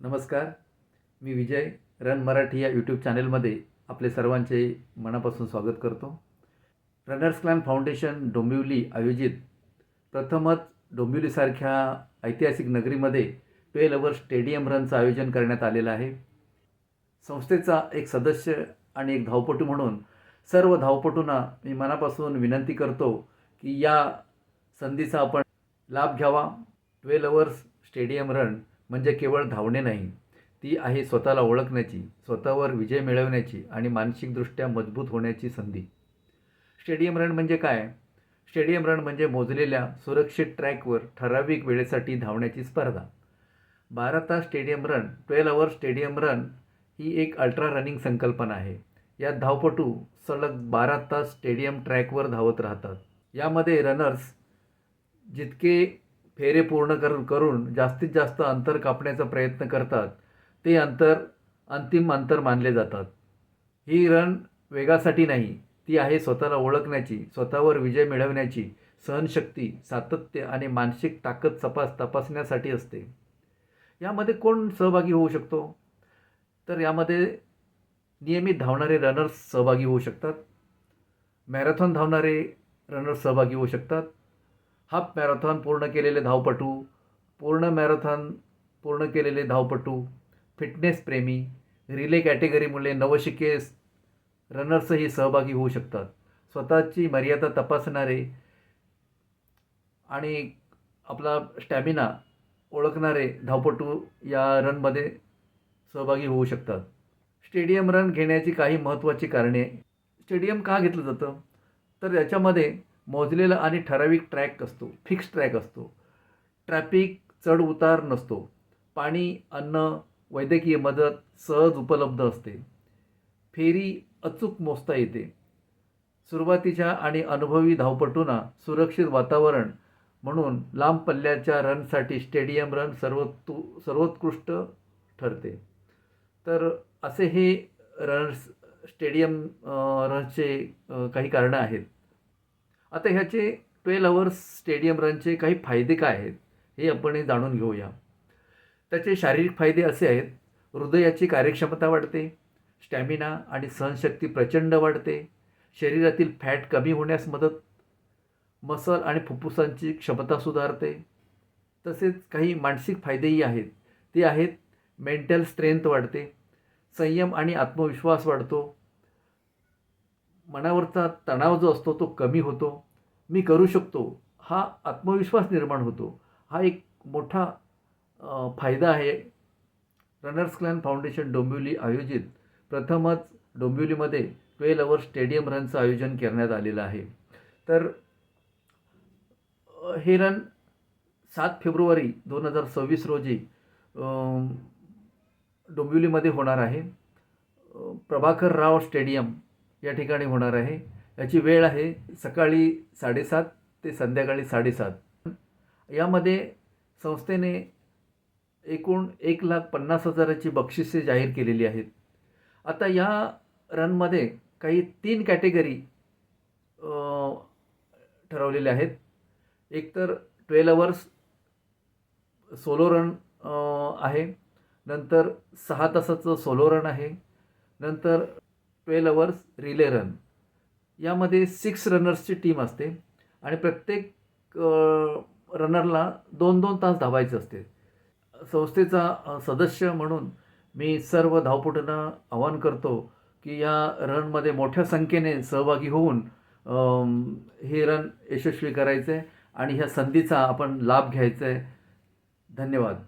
नमस्कार. मी विजय रन मराठी या यूट्यूब चॅनेलमध्ये आपले सर्वांचे मनापासून स्वागत करतो. रनर्स क्लॅन फाउंडेशन डोंबिवली आयोजित प्रथमच डोंबिवलीसारख्या ऐतिहासिक नगरीमध्ये ट्वेल अवर स्टेडियम रनचं आयोजन करण्यात आलेलं आहे. संस्थेचा एक सदस्य आणि एक धावपटू म्हणून सर्व धावपटूंना मी मनापासून विनंती करतो की या संधीचा आपण लाभ घ्यावा. ट्वेल अवर्स स्टेडियम रन म्हणजे केवळ धावणे नाही ती आहे स्वतःला ओळखण्याची स्वतःवर विजय मिळवण्याची आणि मानसिकदृष्ट्या मजबूत होण्याची संधी. स्टेडियम रन म्हणजे काय? स्टेडियम रन म्हणजे मोजलेल्या सुरक्षित ट्रॅकवर ठराविक वेळेसाठी धावण्याची स्पर्धा. बारा तास stadium run twelve hour stadium run ही एक अल्ट्रा रनिंग संकल्पना आहे. यात धावपटू सलग बारा तास स्टेडियम ट्रॅकवर धावत राहतात. यामध्ये रनर्स जितके फेरे पूर्ण कर करून जास्तीत जास्त अंतर कापण्याचा प्रयत्न करतात. ते अंतर अंतिम अंतर मानले जातात. ही रन वेगासाठी नाही ती आहे स्वतःला ओळखण्याची स्वतःवर विजय मिळवण्याची सहनशक्ती सातत्य आणि मानसिक ताकद तपास तपासण्यासाठी असते. यामध्ये कोण सहभागी होऊ शकतो? तर यामध्ये नियमित धावणारे रनर्स सहभागी होऊ शकतात. मॅरेथॉन धावणारे रनर्स सहभागी होऊ शकतात. हाफ मॅरेथॉन पूर्ण केलेले धावपटू पूर्ण मॅरेथॉन पूर्ण केलेले धावपटू फिटनेस प्रेमी रिले कॅटेगरीमुळे नवशिके रनर्सही सहभागी होऊ शकतात. स्वतःची मर्यादा तपासणारे आणि आपला स्टॅमिना ओळखणारे धावपटू या रनमध्ये सहभागी होऊ शकतात. स्टेडियम रन घेण्याची काही महत्त्वाची कारणे स्टेडियम का घेतलं जातं? तर याच्यामध्ये मोजलेला आणि ठराविक ट्रॅक असतो फिक्स ट्रॅक असतो. ट्रॅफिक चढ उतार नसतो. पाणी अन्न वैद्यकीय मदत सहज उपलब्ध असते. फेरी अचूक मोजता येते. सुरुवातीच्या आणि अनुभवी धावपटूंना सुरक्षित वातावरण म्हणून लांब पल्ल्याच्या रनसाठी स्टेडियम रन सर्वोत्तु सर्वोत्कृष्ट ठरते. तर असे हे रन्स स्टेडियम रनचे काही कारणं आहेत. आता ह्याचे ट्वेल अवर्स स्टेडियम रनचे काही फायदे काय आहेत हे आपण जाणून घेऊया. त्याचे शारीरिक फायदे असे आहेत हृदयाची कार्यक्षमता वाढते स्टॅमिना आणि सहनशक्ती प्रचंड वाढते शरीरातील फॅट कमी होण्यास मदत मसल आणि फुफ्फुसांची क्षमता सुधारते. तसेच काही मानसिक फायदेही आहेत ते आहेत मेंटल स्ट्रेंथ वाढते संयम आणि आत्मविश्वास वाढतो मनावरचा तणाव जो असतो तो कमी होतो. मी करू शकतो. हा आत्मविश्वास निर्माण होतो. हा एक मोठा फायदा आहे. रनर्स क्लॅन फाउंडेशन डोंबिवली आयोजित प्रथमच डोंबिवलीमध्ये ट्वेल अवर स्टेडियम रनचं आयोजन करण्यात आलेलं आहे. तर हे रन सात फेब्रुवारी दोन हजार सव्वीस रोजी डोंबिवलीमध्ये होणार आहे. प्रभाकर राव स्टेडियम या ठिकाणी होणार आहे. याची वेळ आहे सकाळी साडेसात ते संध्याकाळी साडेसात. यामध्ये संस्थेने एकूण एक लाख पन्नास हजाराची बक्षिसे जाहीर केलेली आहेत. आता या रनमध्ये काही तीन कॅटेगरी ठरवलेल्या आहेत. एकतर ट्वेल अवर्स सोलो रन आहे. नंतर सहा तासाचं सोलो रन आहे. नंतर ट्वेल अवर्स रिले रन. यामध्ये सिक्स रनर्सची टीम असते आणि प्रत्येक रनरला दोन दोन तास धावायचे असते. संस्थेचा सदस्य म्हणून मी सर्व धावपटूंना आवाहन करतो की या रनमध्ये मोठ्या संख्येने सहभागी होऊन हे रन यशस्वी करायचं आहे आणि ह्या संधीचा आपण लाभ घ्यायचा. आहे धन्यवाद.